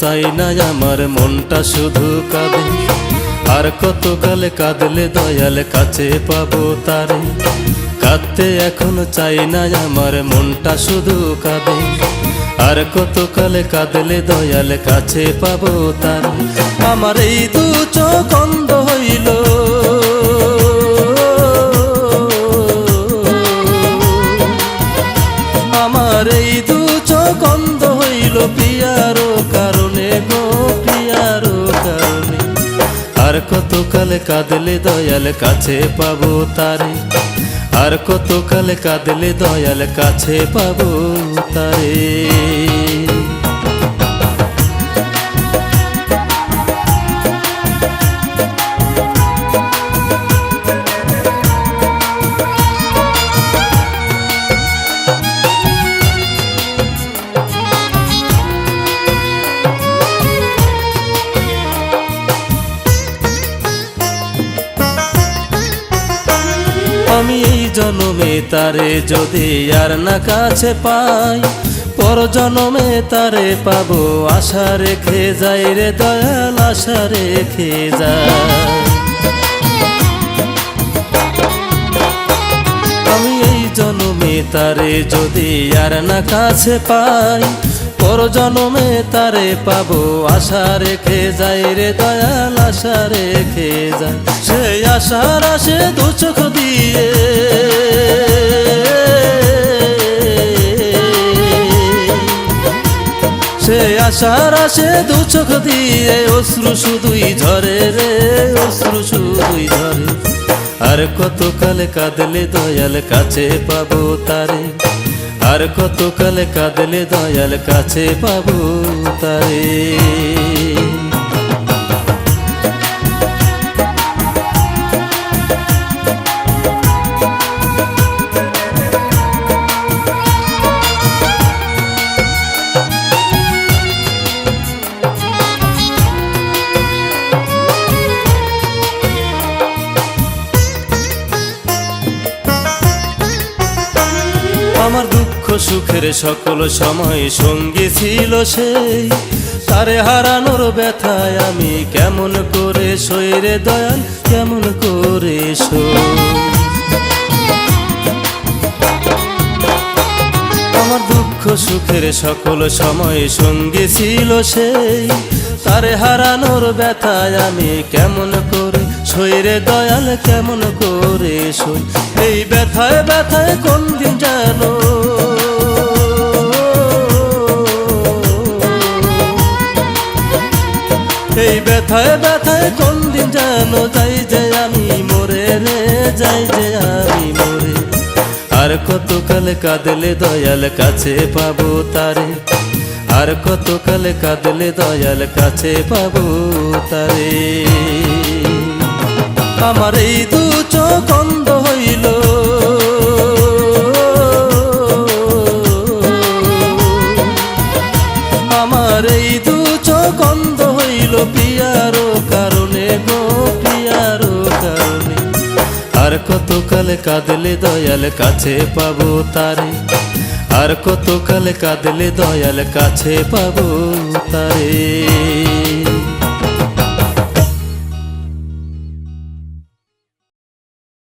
চাই না আমার মনটা শুধু কাঁদে। আর কত কালে কাঁদলে দয়াল কাছে পাবো তারে। কাঁদতে এখন চাই না আমার মনটা শুধু কাঁদে। আর কত কালে কাঁদলে দয়াল কাছে পাবো তারে। আমার এই দু চোখ অন্ধ হইল। পিয়ারো কারণে, গো পিয়ারো কারণে। আর কত কালে কাঁদলে দয়াল কাছে পাবো তারে। আর কত কালে কাঁদলে দয়াল কাছে পাবো তারে। আমি এই জন্মে তারে যদি আর না কাছে পাই পর জন্মে তারে পাবো আশা রেখে যাই রে দয়াল, আশা রেখে যায় আমি এই জন্মে তারে যদি আর না কাছে পাই জন্মে তারে পাবো আশা রেখে যাই রে দয়াল, আশা রেখে যায় সেই আশার আসে দু চোখ দিয়ে। সে আশার আসে দু চোখ দিয়ে। অশ্রু শুধুই ঝরে রে, অশ্রু শুধুই ঝরে। আর কত কালে কাঁদলে দয়াল কাছে পাবো তারে। আর কতকাল কাঁদলে দয়াল কাছে পাবো তারে? আমার দুঃখ সুখের সকল সময় সঙ্গী ছিল সেই তারে হারানোর ব্যথায় আমি কেমন করে সইরে দয়াল, কেমন করে সই? আমার দুঃখ সুখের সকল সময় সঙ্গী ছিল সেই তারে হারানোর ব্যথায় আমি কেমন করে সইরে দয়াল, কেমন করে সই? এই ব্যথায় ব্যথায় কোন দিন জানো এই ব্যথায় ব্যথায় কোন দিন জানো যাই যে আমি মরে রে, যাই যে আমি মরে। আর কত কালে কাঁদলে দয়াল কাছে পাবো তারে? আর কত কালে কাঁদলে দয়াল কাছে পাবো তারে? আমার এই দু চোখ অন্ধ হইল। আমার এই দু চোখ অন্ধ হইল পিয়ারো কারণে গো, পিয়ারো কারণে। আর কত কালে কাঁদলে দয়াল কাছে পাবো তারে। আর কত কালে কাঁদলে দয়াল কাছে পাবো তারে।